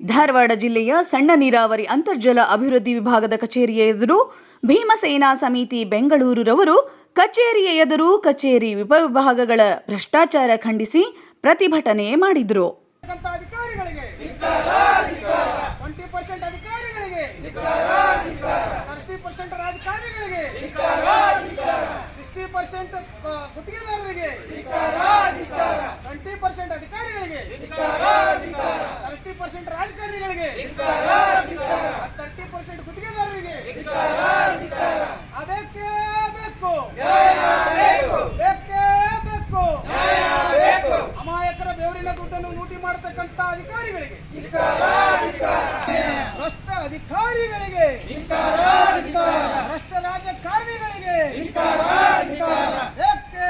ಧಾರವಾಡ ಜಿಲ್ಲೆಯ ಸಣ್ಣ ನೀರಾವರಿ ಅಂತರ್ಜಲ ಅಭಿವೃದ್ಧಿ ವಿಭಾಗದ ಕಚೇರಿಯ ಎದುರು ಭೀಮಸೇನಾ ಸಮಿತಿ ಬೆಂಗಳೂರುರವರು ಕಚೇರಿಯ ಎದುರು ಕಚೇರಿ ಉಪವಿಭಾಗಗಳ ಭ್ರಷ್ಟಾಚಾರ ಖಂಡಿಸಿ ಪ್ರತಿಭಟನೆ ಮಾಡಿದರು. ಸಿಕ್ಸ್ಟಿ ಪರ್ಸೆಂಟ್ ಗುತ್ತಿಗೆದಾರರಿಗೆ. ಟ್ವೆಂಟಿ ಪರ್ಸೆಂಟ್ ಅಧಿಕಾರಿಗಳಿಗೆ. ಥರ್ಟಿ ಪರ್ಸೆಂಟ್ ರಾಜಕಾರಣಿಗಳಿಗೆ ತರ್ಟಿ ಪರ್ಸೆಂಟ್ ಗುತ್ತಿಗೆದಾರರಿಗೆ ಅದಕ್ಕೆ ಬೇಕು ಬೇಕೇ ಬೇಕು ಅಮಾಯಕರ ಬೆವರಿನ ದುಡ್ಡನ್ನು ಲೂಟಿ ಮಾಡತಕ್ಕಂತ ಅಧಿಕಾರಿಗಳಿಗೆ ಭ್ರಷ್ಟ ಅಧಿಕಾರಿಗಳಿಗೆ ಭ್ರಷ್ಟ ರಾಜಕಾರಣಿಗಳಿಗೆ ಬೇಕೇ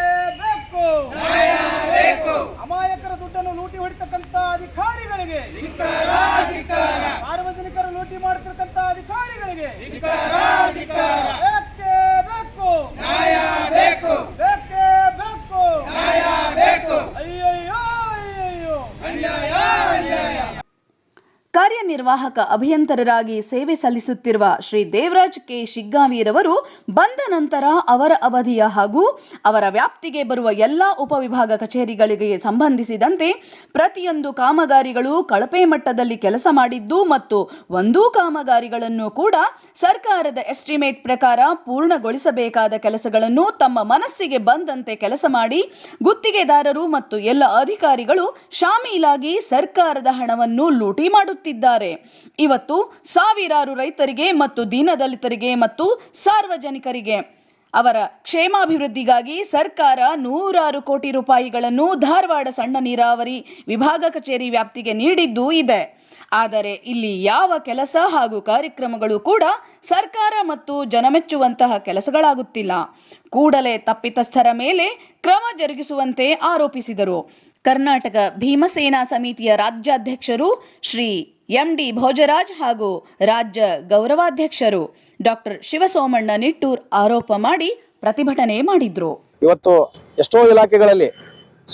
ಬೇಕು ಅಮಾಯಕರ ದುಡ್ಡನ್ನು ಲೂಟಿ ಹೊಡಿತಕ್ಕಂತ ಅಧಿಕಾರಿಗಳಿಗೆ ಸಾರ್ವಜನಿಕರ ಲೂಟಿ ಮಾಡತಕ್ಕಂತ ಅಧಿಕಾರಿಗಳಿಗೆ ಬೇಕೇ ಬೇಕು ಬೇಕೇ ಬೇಕು ಅಯ್ಯಯ್ಯೋ ಅಯ್ಯಯ್ಯೋ ಕಾರ್ಯನಿರ್ವಾಹಕ ಅಭಿಯಂತರರಾಗಿ ಸೇವೆ ಸಲ್ಲಿಸುತ್ತಿರುವ ಶ್ರೀ ದೇವರಾಜ್ ಕೆ. ಶಿಗ್ಗಾವಿರವರು ಬಂದ ನಂತರ ಅವರ ಅವಧಿಯ ಹಾಗೂ ಅವರ ವ್ಯಾಪ್ತಿಗೆ ಬರುವ ಎಲ್ಲ ಉಪವಿಭಾಗ ಕಚೇರಿಗಳಿಗೆ ಸಂಬಂಧಿಸಿದಂತೆ ಪ್ರತಿಯೊಂದು ಕಾಮಗಾರಿಗಳು ಕಳಪೆ ಮಟ್ಟದಲ್ಲಿ ಕೆಲಸ ಮಾಡಿದ್ದು ಮತ್ತು ಒಂದೂ ಕಾಮಗಾರಿಗಳನ್ನು ಕೂಡ ಸರ್ಕಾರದ ಎಸ್ಟಿಮೇಟ್ ಪ್ರಕಾರ ಪೂರ್ಣಗೊಳಿಸಬೇಕಾದ ಕೆಲಸಗಳನ್ನು ತಮ್ಮ ಮನಸ್ಸಿಗೆ ಬಂದಂತೆ ಕೆಲಸ ಮಾಡಿ ಗುತ್ತಿಗೆದಾರರು ಮತ್ತು ಎಲ್ಲ ಅಧಿಕಾರಿಗಳು ಶಾಮೀಲಾಗಿ ಸರ್ಕಾರದ ಹಣವನ್ನು ಲೂಟಿ ಮಾಡುತ್ತಿದ್ದಾರೆ. ಇವತ್ತು ಸಾವಿರಾರು ರೈತರಿಗೆ ಮತ್ತು ದೀನದಲಿತರಿಗೆ ಮತ್ತು ಸಾರ್ವಜನಿಕರಿಗೆ ಅವರ ಕ್ಷೇಮಾಭಿವೃದ್ಧಿಗಾಗಿ ಸರ್ಕಾರ ನೂರಾರು ಕೋಟಿ ರೂಪಾಯಿಗಳನ್ನು ಧಾರವಾಡ ಸಣ್ಣ ನೀರಾವರಿ ವಿಭಾಗ ಕಚೇರಿ ವ್ಯಾಪ್ತಿಗೆ ನೀಡಿದ್ದೂ ಇದೆ. ಆದರೆ ಇಲ್ಲಿ ಯಾವ ಕೆಲಸ ಹಾಗೂ ಕಾರ್ಯಕ್ರಮಗಳು ಕೂಡ ಸರ್ಕಾರ ಮತ್ತು ಜನಮೆಚ್ಚುವಂತಹ ಕೆಲಸಗಳಾಗುತ್ತಿಲ್ಲ. ಕೂಡಲೇ ತಪ್ಪಿತಸ್ಥರ ಮೇಲೆ ಕ್ರಮ ಜರುಗಿಸುವಂತೆ ಆರೋಪಿಸಿದರು. ಕರ್ನಾಟಕ ಭೀಮಸೇನಾ ಸಮಿತಿಯ ರಾಜ್ಯಾಧ್ಯಕ್ಷರು ಶ್ರೀ ಎಂ ಡಿ ಭೋಜರಾಜ್ ಹಾಗೂ ರಾಜ್ಯ ಗೌರವಾಧ್ಯಕ್ಷರು ಡಾಕ್ಟರ್ ಶಿವಸೋಮಣ್ಣ ನಿಟ್ಟೂರ್ ಆರೋಪ ಮಾಡಿ ಪ್ರತಿಭಟನೆ ಮಾಡಿದ್ರು. ಇವತ್ತು ಎಷ್ಟೋ ಇಲಾಖೆಗಳಲ್ಲಿ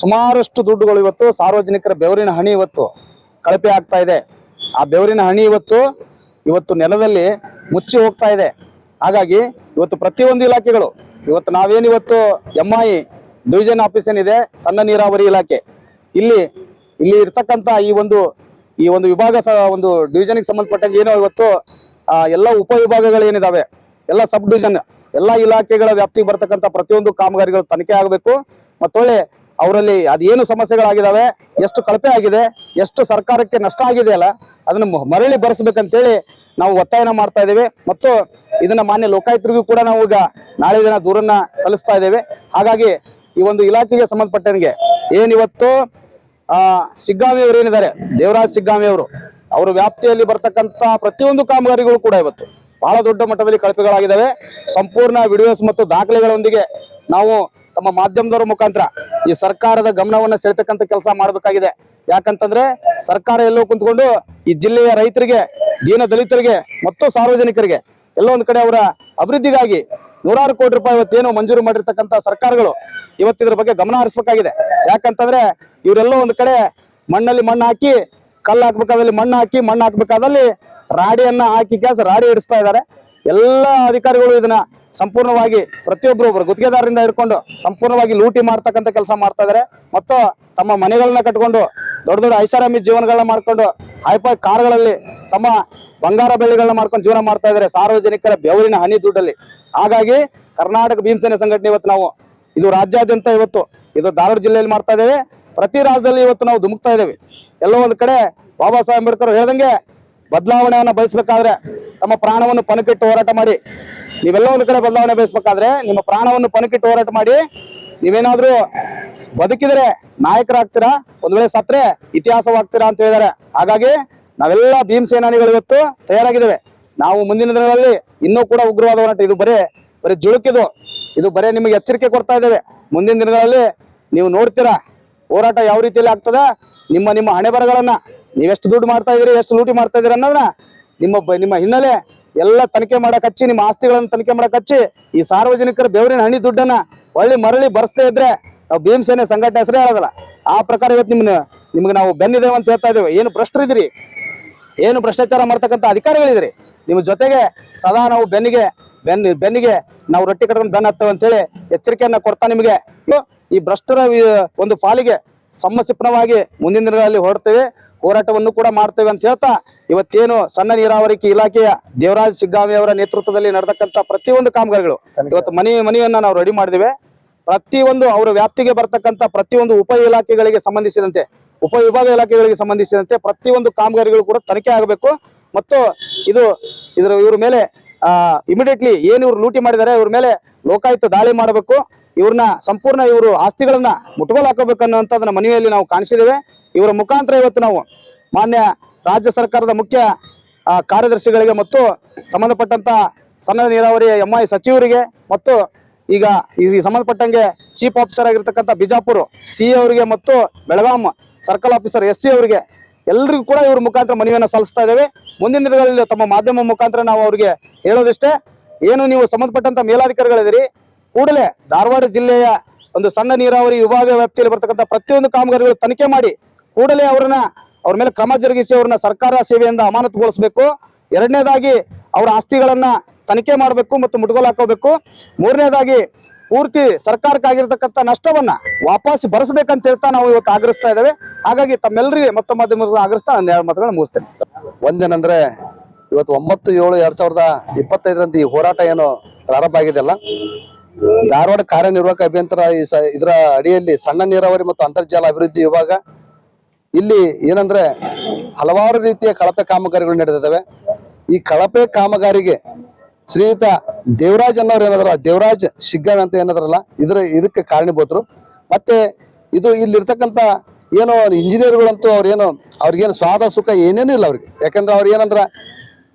ಸುಮಾರಷ್ಟು ದುಡ್ಡುಗಳು ಇವತ್ತು ಸಾರ್ವಜನಿಕರ ಬೆವರಿನ ಹಣಿ ಇವತ್ತು ಕಳಪೆ ಆಗ್ತಾ ಇದೆ. ಆ ಬೆವರಿನ ಹಣಿ ಇವತ್ತು ಇವತ್ತು ನೆಲದಲ್ಲಿ ಮುಚ್ಚಿ ಹೋಗ್ತಾ ಇದೆ. ಹಾಗಾಗಿ ಇವತ್ತು ಪ್ರತಿಯೊಂದು ಇಲಾಖೆಗಳು, ಇವತ್ತು ನಾವೇನಿವತ್ತು ಎಂ ಐ ಡಿವಿಷನ್ ಆಫೀಸ್ ಏನಿದೆ, ಸಣ್ಣ ನೀರಾವರಿ ಇಲಾಖೆ. ಇಲ್ಲಿ ಇಲ್ಲಿ ಇರ್ತಕ್ಕಂಥ ಈ ಒಂದು ಈ ಒಂದು ವಿಭಾಗ ಒಂದು ಡಿವಿಷನ್ಗೆ ಸಂಬಂಧಪಟ್ಟಂಗೆ ಏನು ಇವತ್ತು ಎಲ್ಲ ಉಪ ಉಪವಿಭಾಗಗಳು ಏನಿದಾವೆ, ಎಲ್ಲ ಸಬ್ ಡಿವಿಷನ್ ಎಲ್ಲ ಇಲಾಖೆಗಳ ವ್ಯಾಪ್ತಿಗೆ ಬರ್ತಕ್ಕಂಥ ಪ್ರತಿಯೊಂದು ಕಾಮಗಾರಿಗಳು ತನಿಖೆ ಆಗಬೇಕು. ಮತ್ತೊಳ್ಳೆ ಅವರಲ್ಲಿ ಅದೇನು ಸಮಸ್ಯೆಗಳಾಗಿದಾವೆ, ಎಷ್ಟು ಕಳಪೆ ಆಗಿದೆ, ಎಷ್ಟು ಸರ್ಕಾರಕ್ಕೆ ನಷ್ಟ ಆಗಿದೆ ಅಲ್ಲ, ಅದನ್ನು ಮರಳಿ ಬರೆಸ್ಬೇಕಂತೇಳಿ ನಾವು ಒತ್ತಾಯನ ಮಾಡ್ತಾ ಇದ್ದೇವೆ. ಮತ್ತು ಇದನ್ನ ಮಾನ್ಯ ಲೋಕಾಯುಕ್ತರಿಗೂ ಕೂಡ ನಾವು ಈಗ ನಾಳೆ ದಿನ ದೂರನ್ನ ಸಲ್ಲಿಸ್ತಾ ಇದ್ದೇವೆ. ಹಾಗಾಗಿ ಈ ಒಂದು ಇಲಾಖೆಗೆ ಸಂಬಂಧಪಟ್ಟಂಗೆ ಏನಿವತ್ತು ಆ ಸಿಗ್ಗಾಮಿ ಅವರು ಏನಿದ್ದಾರೆ? ದೇವರಾಜ್ ಸಿಗ್ಗಾಮಿ ಅವರು. ಅವರ ವ್ಯಾಪ್ತಿಯಲ್ಲಿ ಬರ್ತಕ್ಕಂತ ಪ್ರತಿಯೊಂದು ಕಾಮಗಾರಿಗಳು ಕೂಡ ಇವತ್ತು ಬಹಳ ದೊಡ್ಡ ಮಟ್ಟದಲ್ಲಿ ಕಳಪೆಗಳಾಗಿದ್ದಾವೆ. ಸಂಪೂರ್ಣ ವಿಡಿಯೋಸ್ ಮತ್ತು ದಾಖಲೆಗಳೊಂದಿಗೆ ನಾವು ತಮ್ಮ ಮಾಧ್ಯಮದವರ ಮುಖಾಂತರ ಈ ಸರ್ಕಾರದ ಗಮನವನ್ನ ಸೆಳೆತಕ್ಕಂತ ಕೆಲಸ ಮಾಡಬೇಕಾಗಿದೆ. ಯಾಕಂತಂದ್ರೆ ಸರ್ಕಾರ ಎಲ್ಲೋ ಕುಂತ್ಕೊಂಡು ಈ ಜಿಲ್ಲೆಯ ರೈತರಿಗೆ ದೀನ ದಲಿತರಿಗೆ ಮತ್ತು ಸಾರ್ವಜನಿಕರಿಗೆ ಎಲ್ಲೋ ಒಂದ್ ಕಡೆ ಅವರ ಅಭಿವೃದ್ಧಿಗಾಗಿ ನೂರಾರು ಕೋಟಿ ರೂಪಾಯಿ ಇವತ್ತೇನು ಮಂಜೂರು ಮಾಡಿರ್ತಕ್ಕಂಥ ಸರ್ಕಾರಗಳು ಇವತ್ತಿದ್ರ ಬಗ್ಗೆ ಗಮನ ಹರಿಸಬೇಕಾಗಿದೆ. ಯಾಕಂತಂದ್ರೆ ಇವರೆಲ್ಲೋ ಒಂದು ಕಡೆ ಮಣ್ಣಲ್ಲಿ ಮಣ್ಣು ಹಾಕಿ ಕಲ್ಲು ಹಾಕ್ಬೇಕಾದಲ್ಲಿ ಮಣ್ಣು ಹಾಕಿ, ಮಣ್ಣು ಹಾಕ್ಬೇಕಾದಲ್ಲಿ ರಾಡಿಯನ್ನ ಹಾಕಿ ಕ್ಯಾಸ್ ರಾಡಿ ಹಿಡಿಸ್ತಾ ಇದ್ದಾರೆ. ಎಲ್ಲ ಅಧಿಕಾರಿಗಳು ಇದನ್ನ ಸಂಪೂರ್ಣವಾಗಿ ಪ್ರತಿಯೊಬ್ಬರು ಒಬ್ಬರು ಗುತ್ತಿಗೆದಾರರಿಂದ ಹಿಡ್ಕೊಂಡು ಸಂಪೂರ್ಣವಾಗಿ ಲೂಟಿ ಮಾಡ್ತಕ್ಕಂಥ ಕೆಲಸ ಮಾಡ್ತಾ ಇದ್ದಾರೆ. ಮತ್ತು ತಮ್ಮ ಮನೆಗಳನ್ನ ಕಟ್ಕೊಂಡು ದೊಡ್ಡ ದೊಡ್ಡ ಐಷಾರಾಮಿ ಜೀವನಗಳನ್ನ ಮಾಡ್ಕೊಂಡು ಹೈಫೈ ಕಾರ್ಗಳಲ್ಲಿ ತಮ್ಮ ಬಂಗಾರ ಬೆಳ್ಳಿಗಳನ್ನ ಮಾಡ್ಕೊಂಡು ಜೀವನ ಮಾಡ್ತಾ ಇದ್ದಾರೆ ಸಾರ್ವಜನಿಕರ ಬೆವರಿನ ಹನಿ ದುಡ್ಡಲ್ಲಿ. ಹಾಗಾಗಿ ಕರ್ನಾಟಕ ಭೀಮಸೇನೆ ಸಂಘಟನೆ ಇವತ್ತು ನಾವು ಇದು ರಾಜ್ಯಾದ್ಯಂತ ಇವತ್ತು ಇದು ಧಾರವಾಡ ಜಿಲ್ಲೆಯಲ್ಲಿ ಮಾಡ್ತಾ ಇದ್ದೇವೆ. ಪ್ರತಿ ರಾಜ್ಯದಲ್ಲಿ ಇವತ್ತು ನಾವು ಧುಮುಕ್ತಾ ಇದ್ದೇವೆ. ಎಲ್ಲೋ ಒಂದು ಕಡೆ ಬಾಬಾ ಸಾಹೇಬ್ ಅಂಬೇಡ್ಕರ್ ಹೇಳ್ದಂಗೆ ಬದಲಾವಣೆಯನ್ನ ಬಯಸ್ಬೇಕಾದ್ರೆ ತಮ್ಮ ಪ್ರಾಣವನ್ನು ಪಣಕ್ಕಿಟ್ಟು ಹೋರಾಟ ಮಾಡಿ. ನೀವೆಲ್ಲ ಒಂದು ಕಡೆ ಬದಲಾವಣೆ ಬಯಸ್ಬೇಕಾದ್ರೆ ನಿಮ್ಮ ಪ್ರಾಣವನ್ನು ಪಣಕ್ಕಿಟ್ಟು ಹೋರಾಟ ಮಾಡಿ. ನೀವೇನಾದ್ರೂ ಬದುಕಿದರೆ ನಾಯಕರಾಗ್ತೀರಾ? ಒಂದ್ ವೇಳೆ ಸತ್ರೆ ಇತಿಹಾಸವಾಗ್ತೀರಾ ಅಂತ ಹೇಳಿದಾರೆ ಹಾಗಾಗಿ ನಾವೆಲ್ಲ ಭೀಮ್ ಸೇನಾನಿಗಳು ಇವತ್ತು ತಯಾರಾಗಿದ್ದೇವೆ. ನಾವು ಮುಂದಿನ ದಿನಗಳಲ್ಲಿ ಇನ್ನೂ ಕೂಡ ಉಗ್ರವಾದ ಹೋರಾಟ, ಇದು ಬರೇ, ಬರೀ ಜುಳುಕಿದು ಇದು ಬರೇ ನಿಮಗೆ ಎಚ್ಚರಿಕೆ ಕೊಡ್ತಾ ಇದ್ದೇವೆ. ಮುಂದಿನ ದಿನಗಳಲ್ಲಿ ನೀವು ನೋಡ್ತೀರಾ ಹೋರಾಟ ಯಾವ ರೀತಿಯಲ್ಲಿ ಆಗ್ತದ? ನಿಮ್ಮ ನಿಮ್ಮ ಹಣೆ ಬರಗಳನ್ನ ನೀವೆಷ್ಟು ದುಡ್ಡು ಮಾಡ್ತಾ ಇದೀರಿ ಎಷ್ಟು ಲೂಟಿ ಮಾಡ್ತಾ ಇದೀರಿ ಅನ್ನೋದನ್ನ ನಿಮ್ಮ ನಿಮ್ಮ ಹಿನ್ನೆಲೆ ಎಲ್ಲ ತನಿಖೆ ಮಾಡಕ್ ಹಚ್ಚಿ, ನಿಮ್ಮ ಆಸ್ತಿಗಳನ್ನ ತನಿಖೆ ಮಾಡಕ್ ಹಚ್ಚಿ, ಈ ಸಾರ್ವಜನಿಕರ ಬೆವರಿನ ಹಣಿ ದುಡ್ಡನ್ನ ಒಳ್ಳೆ ಮರಳಿ ಬರ್ಸ್ತಾ ಇದ್ರೆ ನಾವು ಭೀಮಸೇನೆ ಸಂಘಟನೆ ಹೆಸರೇ ಹೇಳೋದಲ್ಲ. ಆ ಪ್ರಕಾರ ಇವತ್ತು ನಿಮ್ಮನ್ನ ನಿಮ್ಗೆ ನಾವು ಬೆನ್ನಿದ್ದೇವೆ ಅಂತ ಹೇಳ್ತಾ ಇದ್ದೇವೆ. ಏನು ಭ್ರಷ್ಟರಿದ್ದೀರಿ ಏನು ಭ್ರಷ್ಟಾಚಾರ ಮಾಡ್ತಕ್ಕಂಥ ಅಧಿಕಾರಿಗಳಿದ್ರಿ? ನಿಮ್ಮ ಜೊತೆಗೆ ಸದಾ ನಾವು ಬೆನ್ನಿಗೆ ಬೆನ್ನ ಬೆನ್ನಿಗೆ ನಾವು ರೊಟ್ಟಿ ಕಟ್ಕೊಂಡು ಬೆನ್ನ ಹತ್ತೇವೆ ಅಂತೇಳಿ ಎಚ್ಚರಿಕೆಯನ್ನ ಕೊಡ್ತಾ ನಿಮಗೆ. ಈ ಭ್ರಷ್ಟರ ಒಂದು ಪಾಲಿಗೆ ಸಮಸಿಪ್ನವಾಗಿ ಮುಂದಿನ ದಿನಗಳಲ್ಲಿ ಹೊರಡ್ತೇವೆ. ಹೋರಾಟವನ್ನು ಕೂಡ ಮಾಡ್ತೇವೆ ಅಂತ ಹೇಳ್ತಾ ಇವತ್ತೇನು ಸಣ್ಣ ನೀರಾವರಿ ಇಲಾಖೆಯ ದೇವರಾಜ್ ಸಿಗ್ಗಾಮಿ ಅವರ ನೇತೃತ್ವದಲ್ಲಿ ನಡೆದಕ್ಕಂತ ಪ್ರತಿಯೊಂದು ಕಾಮಗಾರಿಗಳು ಇವತ್ತು ಮನೆ ಮನೆಯನ್ನ ನಾವು ರೆಡಿ ಮಾಡಿದ್ದೇವೆ. ಪ್ರತಿಯೊಂದು ಅವರ ವ್ಯಾಪ್ತಿಗೆ ಬರ್ತಕ್ಕಂಥ ಪ್ರತಿಯೊಂದು ಉಪ ಇಲಾಖೆಗಳಿಗೆ ಸಂಬಂಧಿಸಿದಂತೆ ಉಪವಿಭಾಗ ಇಲಾಖೆಗಳಿಗೆ ಸಂಬಂಧಿಸಿದಂತೆ ಪ್ರತಿಯೊಂದು ಕಾಮಗಾರಿಗಳು ಕೂಡ ತನಿಖೆ ಆಗಬೇಕು. ಮತ್ತು ಇದು ಇದರ ಇವ್ರ ಮೇಲೆ ಇಮಿಡಿಯೇಟ್ಲಿ ಏನು ಇವ್ರು ಲೂಟಿ ಮಾಡಿದ್ದಾರೆ, ಇವ್ರ ಮೇಲೆ ಲೋಕಾಯುಕ್ತ ದಾಳಿ ಮಾಡಬೇಕು. ಇವ್ರನ್ನ ಸಂಪೂರ್ಣ ಇವರು ಆಸ್ತಿಗಳನ್ನ ಮುಟ್ಗೋಲ್ ಹಾಕೋಬೇಕು ಅನ್ನೋಂಥದ್ದನ್ನ ಮನವಿಯಲ್ಲಿ ನಾವು ಕಾಣಿಸಿದ್ದೇವೆ. ಇವರ ಮುಖಾಂತರ ಇವತ್ತು ನಾವು ಮಾನ್ಯ ರಾಜ್ಯ ಸರ್ಕಾರದ ಮುಖ್ಯ ಕಾರ್ಯದರ್ಶಿಗಳಿಗೆ ಮತ್ತು ಸಂಬಂಧಪಟ್ಟಂತ ಸಣ್ಣ ನೀರಾವರಿ ಎಂ ಐ ಸಚಿವರಿಗೆ ಮತ್ತು ಈಗ ಈ ಸಂಬಂಧಪಟ್ಟಂಗೆ ಚೀಫ್ ಆಫೀಸರ್ ಆಗಿರ್ತಕ್ಕಂಥ ಬಿಜಾಪುರ್ ಸಿ ಅವರಿಗೆ ಮತ್ತು Belgaum circle officer S C ಅವರಿಗೆ ಎಲ್ರಿಗೂ ಕೂಡ ಇವ್ರ ಮುಖಾಂತರ ಮನವಿಯನ್ನು ಸಲ್ಲಿಸ್ತಾ ಇದ್ದೇವೆ. ಮುಂದಿನ ದಿನಗಳಲ್ಲಿ ತಮ್ಮ ಮಾಧ್ಯಮ ಮುಖಾಂತರ ನಾವು ಅವರಿಗೆ ಹೇಳೋದಿಷ್ಟೇ. ಏನು ನೀವು ಸಂಬಂಧಪಟ್ಟಂತ ಮೇಲಾಧಿಕಾರಿಗಳಿದ್ದೀರಿ, ಕೂಡಲೇ ಧಾರವಾಡ ಜಿಲ್ಲೆಯ ಒಂದು ಸಣ್ಣ ನೀರಾವರಿ ವಿಭಾಗ ವ್ಯಾಪ್ತಿಯಲ್ಲಿ ಬರ್ತಕ್ಕಂಥ ಪ್ರತಿಯೊಂದು ಕಾಮಗಾರಿಗಳು ತನಿಖೆ ಮಾಡಿ ಕೂಡಲೇ ಅವರನ್ನ ಅವ್ರ ಮೇಲೆ ಕ್ರಮ ಜರುಗಿಸಿ ಅವ್ರನ್ನ ಸರ್ಕಾರ ಸೇವೆಯಿಂದ ಅಮಾನತುಗೊಳಿಸಬೇಕು. ಎರಡನೇದಾಗಿ ಅವರ ಆಸ್ತಿಗಳನ್ನ ತನಿಖೆ ಮಾಡಬೇಕು ಮತ್ತು ಮುಟ್ಗೋಲು ಹಾಕೋಬೇಕು. ಮೂರನೇದಾಗಿ ಪೂರ್ತಿ ಸರ್ಕಾರಕ್ಕಾಗಿರ್ತಕ್ಕಂಥ ನಷ್ಟವನ್ನ ವಾಪಸ್ ಬರೆಸಬೇಕಂತ ಹೇಳ್ತಾ ನಾವು ಇವತ್ತು ಆಗ್ರಹಿಸ್ತಾ ಇದ್ದೇವೆ. ಹಾಗಾಗಿ ತಮ್ಮೆಲ್ಲರಿಗೆ ಮತ್ತೊಮ್ಮೆ ಮಾಧ್ಯಮದ ಆಗ್ರಹಿಸ್ತಾ ನಾನು ಎರಡು ಮಾತುಗಳನ್ನ ಮುಗಿಸ್ತೇನೆ. ಒಂದೇನಂದ್ರೆ ಇವತ್ತು ಒಂಬತ್ತು ಏಳು ಎರಡ್ ಸಾವಿರದ ಇಪ್ಪತ್ತೈದರಂದು ಈ ಹೋರಾಟ ಏನು ಪ್ರಾರಂಭ ಆಗಿದೆಯಲ್ಲ? ಧಾರವಾಡ ಕಾರ್ಯನಿರ್ವಾಹಕ ಅಭಿಯಂತರ ಈ ಇದರ ಅಡಿಯಲ್ಲಿ ಸಣ್ಣ ನೀರಾವರಿ ಮತ್ತು ಅಂತರ್ಜಾಲ ಅಭಿವೃದ್ಧಿ ವಿಭಾಗ ಇಲ್ಲಿ ಏನಂದ್ರೆ ಹಲವಾರು ರೀತಿಯ ಕಳಪೆ ಕಾಮಗಾರಿಗಳು ನಡೆದಿದ್ದಾವೆ. ಈ ಕಳಪೆ ಕಾಮಗಾರಿಗೆ ಶ್ರೀಯುತ ದೇವರಾಜ್ ಅನ್ನೋರು ಏನಾದ್ರ ದೇವರಾಜ್ ಶಿಗ್ಗಾವಿ ಅಂತ ಏನಾದ್ರಲ್ಲ, ಇದ್ರ, ಇದಕ್ಕೆ ಕಾರಣೀಭೂತರು. ಮತ್ತೆ ಇದು ಇಲ್ಲಿರ್ತಕ್ಕಂಥ ಏನೋ ಇಂಜಿನಿಯರ್ಗಳಂತೂ ಅವ್ರೇನು, ಅವ್ರಿಗೇನು ಸ್ವಾದ ಸುಖ ಏನೇನು ಇಲ್ಲ ಅವ್ರಿಗೆ. ಯಾಕಂದ್ರೆ ಅವ್ರು ಏನಂದ್ರ,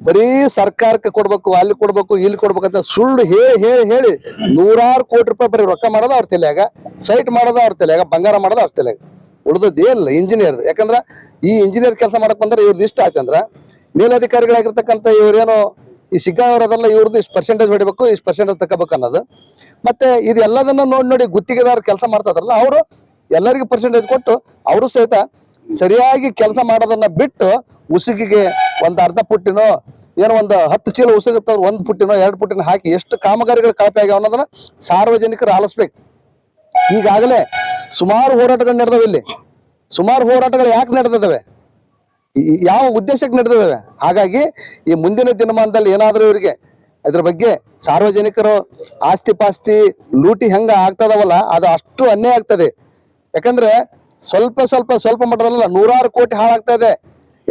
ಬರೀ ಸರ್ಕಾರಕ್ಕೆ ಕೊಡ್ಬೇಕು, ಅಲ್ಲಿ ಕೊಡ್ಬೇಕು, ಇಲ್ಲಿ ಕೊಡ್ಬೇಕಂತ ಸುಳ್ಳು ಹೇಳಿ ಹೇಳಿ ಹೇಳಿ ನೂರಾರು ಕೋಟಿ ರೂಪಾಯಿ ಬರೀ ರೊಕ್ಕ ಮಾಡೋದು ಅವ್ರ ತಲೆಯಾಗ, ಸೈಟ್ ಮಾಡೋದು ಅವ್ರ ತಲೆಯಾಗ, ಬಂಗಾರ ಮಾಡೋದು ಅವ್ರ ತಲೆಯಾಗ. ಉಳಿದದ್ದು ಏನಿಲ್ಲ ಇಂಜಿನಿಯರ್ ಯಾಕಂದ್ರೆ ಈ ಇಂಜಿನಿಯರ್ ಕೆಲಸ ಮಾಡಕ್ ಬಂದ್ರೆ ಇವ್ರದ್ದು ಇಷ್ಟ ಆಯ್ತಂದ್ರ ಮೇಲಧಿಕಾರಿಗಳಾಗಿರ್ತಕ್ಕಂಥ ಇವ್ರೇನೋ ಈ ಸಿಗ್ಗಾವರದಲ್ಲ ಇವ್ರದ್ದು ಇಷ್ಟು ಪರ್ಸೆಂಟೇಜ್ ಹೊಡಿಬೇಕು ಇಷ್ಟು ಪರ್ಸೆಂಟೇಜ್ ತಗೋಬೇಕು ಅನ್ನೋದು. ಮತ್ತೆ ಇದು ನೋಡಿ ನೋಡಿ ಗುತ್ತಿಗೆದಾರ ಕೆಲಸ ಮಾಡ್ತಾರಲ್ಲ ಅವರು ಎಲ್ಲರಿಗೂ ಪರ್ಸೆಂಟೇಜ್ ಕೊಟ್ಟು ಅವರು ಸಹಿತ ಸರಿಯಾಗಿ ಕೆಲಸ ಮಾಡೋದನ್ನ ಬಿಟ್ಟು ಉಸುಗಿಗೆ ಒಂದು ಅರ್ಧ ಪುಟ್ಟಿನೋ, ಏನೋ ಒಂದು ಹತ್ತು ಚೀಲ ಉಸುಗುತ್ತ ಒಂದು ಪುಟ್ಟಿನೋ, ಎರಡು ಪುಟ್ಟಿನೋ ಹಾಕಿ ಎಷ್ಟು ಕಾಮಗಾರಿಗಳು ಕಳಪೆ ಆಗ್ಯಾವ ಅನ್ನೋದನ್ನ ಸಾರ್ವಜನಿಕರು ಆಲಿಸ್ಬೇಕು. ಈಗಾಗಲೇ ಸುಮಾರು ಹೋರಾಟಗಳು ನಡೆದವೆ ಇಲ್ಲಿ. ಸುಮಾರು ಹೋರಾಟಗಳು ಯಾಕೆ ನಡೆದಿದ್ದಾವೆ ಯಾವ ಉದ್ದೇಶಕ್ಕೆ ನಡೆದಿದ್ದಾವೆ? ಹಾಗಾಗಿ ಈ ಮುಂದಿನ ದಿನಮಾನದಲ್ಲಿ ಏನಾದರೂ ಇವರಿಗೆ ಇದ್ರ ಬಗ್ಗೆ ಸಾರ್ವಜನಿಕರು ಆಸ್ತಿ ಪಾಸ್ತಿ ಲೂಟಿ ಹೆಂಗ ಆಗ್ತದವಲ್ಲ, ಅದು ಅಷ್ಟು ಅನ್ಯಾಯ ಆಗ್ತದೆ. ಯಾಕಂದ್ರೆ ಸ್ವಲ್ಪ ಸ್ವಲ್ಪ ಸ್ವಲ್ಪ ಮಟ್ಟದಲ್ಲ ನೂರಾರು ಕೋಟಿ ಹಾಳಾಗ್ತಾ ಇದೆ.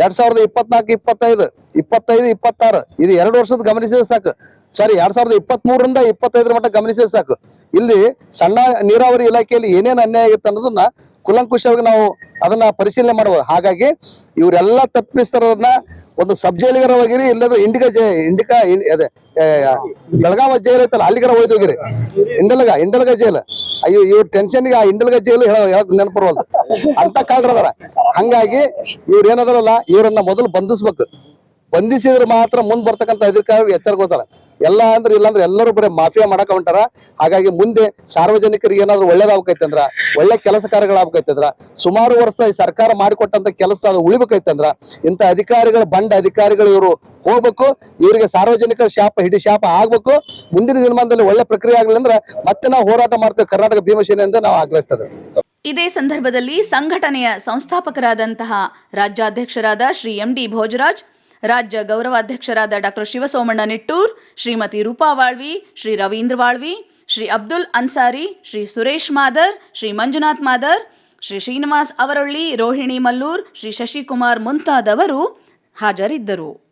ಎರಡ್ ಸಾವಿರದ ಇಪ್ಪತ್ನಾಲ್ಕು, ಇಪ್ಪತ್ತೈದು ಇಪ್ಪತ್ತೈದು, ಇಪ್ಪತ್ತಾರು. ಇದು ಎರಡು ವರ್ಷದ ಗಮನಿಸಿದ್ರೆ ಸಾಕು. ಸಾರಿ ಎರಡ್ ಸಾವಿರದ ಇಪ್ಪತ್ತ್ ಮೂರರಿಂದ ಇಪ್ಪತ್ತೈದರ ಮಟ್ಟ ಗಮನಿಸಿದ್ರೆ ಸಾಕು. ಇಲ್ಲಿ ಸಣ್ಣ ನೀರಾವರಿ ಇಲಾಖೆಯಲ್ಲಿ ಏನೇನು ಅನ್ಯಾಯ ಆಗಿತ್ತು ಅನ್ನೋದನ್ನ ಕುಲಂಕುಷವಾಗಿ ನಾವು ಅದನ್ನ ಪರಿಶೀಲನೆ ಮಾಡಬಹುದು ಹಾಗಾಗಿ ಇವರೆಲ್ಲ ತಪ್ಪಿಸ್ತರನ್ನ ಒಂದು ಸಬ್ ಜೈಲಿಗರ ಹೋಗಿರಿ ಇಲ್ಲದ್ರೆ ಇಂಡಿಗ ಜೈ, ಇಂಡಿಕಾ ಅದೇ ಬೆಳಗಾವ ಜೈಲ್ ಐತಲ್ಲ, ಅಲ್ಲಿಗರ ಹೋಗಿರಿ. ಇಂಡಲಗ, ಇಂಡಲ್ಗ ಜೈಲ್. ಅಯ್ಯೋ, ಇವ್ರ ಟೆನ್ಷನ್ಗೆ ಆ ಇಂಡಲ್ಗ ಜೈಲು ಹೇಳಕ್ ನೆನಪರ್ವಲ್ದು ಅಂತ ಕಾಡ್ರದಾರ ಹಂಗಾಗಿ ಇವ್ರ ಏನದಾರಲ್ಲ ಇವ್ರನ್ನ ಮೊದಲು ಬಂಧಿಸ್ಬೇಕು. ಬಂಧಿಸಿದ್ರೆ ಮಾತ್ರ ಮುಂದೆ ಬರ್ತಕ್ಕಂಥ ಅಧಿಕಾರಿಗಳು ಎಚ್ಚರಿಕೋತಾರೆ ಎಲ್ಲ ಅಂದ್ರೆ ಇಲ್ಲಾಂದ್ರೆ ಎಲ್ಲರೂ ಬರೀ ಮಾಫಿಯಾ ಮಾಡಕ ಹೊಂಟಾರ. ಹಾಗಾಗಿ ಮುಂದೆ ಸಾರ್ವಜನಿಕರಿಗೆ ಏನಾದ್ರು ಒಳ್ಳೇದಾಗೈತಂದ್ರ ಒಳ್ಳೆ ಕೆಲಸ ಕಾರ್ಯಗಳಾಗ್ಬೇಕೈತಂದ್ರ ಸುಮಾರು ವರ್ಷ ಈ ಸರ್ಕಾರ ಮಾಡಿಕೊಟ್ಟಂತ ಕೆಲಸ ಅದು ಉಳಿಬೇಕೈತಂದ್ರ ಇಂಥ ಅಧಿಕಾರಿಗಳು, ಬಂಡ ಅಧಿಕಾರಿಗಳು ಇವರು ಹೋಗ್ಬೇಕು, ಇವರಿಗೆ ಸಾರ್ವಜನಿಕರ ಶಾಪ, ಹಿಡಿ ಶಾಪ ಆಗ್ಬೇಕು. ಮುಂದಿನ ದಿನಮಾನದಲ್ಲಿ ಒಳ್ಳೆ ಪ್ರಕ್ರಿಯೆ ಆಗಲಿ ಅಂದ್ರೆ ಮತ್ತೆ ನಾವು ಹೋರಾಟ ಮಾಡ್ತೇವೆ ಕರ್ನಾಟಕ ಭೀಮಸೇನೆಯಿಂದ ನಾವು ಆಗ್ರಹಿಸ್ತದೆ ಇದೇ ಸಂದರ್ಭದಲ್ಲಿ ಸಂಘಟನೆಯ ಸಂಸ್ಥಾಪಕರಾದಂತಹ ರಾಜ್ಯಾಧ್ಯಕ್ಷರಾದ ಶ್ರೀ ಎಂ ಡಿ ಭೋಜರಾಜ್ ರಾಜ್ಯ ಗೌರವಾಧ್ಯಕ್ಷರಾದ ಡಾಕ್ಟರ್ ಶಿವಸೋಮಣ್ಣ ನಿಟ್ಟೂರ್, ಶ್ರೀಮತಿ ರೂಪಾ ವಾಳ್ವಿ, ಶ್ರೀ ರವೀಂದ್ರ ವಾಳ್ವಿ, ಶ್ರೀ ಅಬ್ದುಲ್ ಅನ್ಸಾರಿ, ಶ್ರೀ ಸುರೇಶ್ ಮಾದರ್, ಶ್ರೀ ಮಂಜುನಾಥ್ ಮಾದರ್, ಶ್ರೀ ಶ್ರೀನಿವಾಸ್ ಅವರೊಳ್ಳಿ, ರೋಹಿಣಿ ಮಲ್ಲೂರ್, ಶ್ರೀ ಶಶಿಕುಮಾರ್ ಮುಂತಾದವರು ಹಾಜರಿದ್ದರು.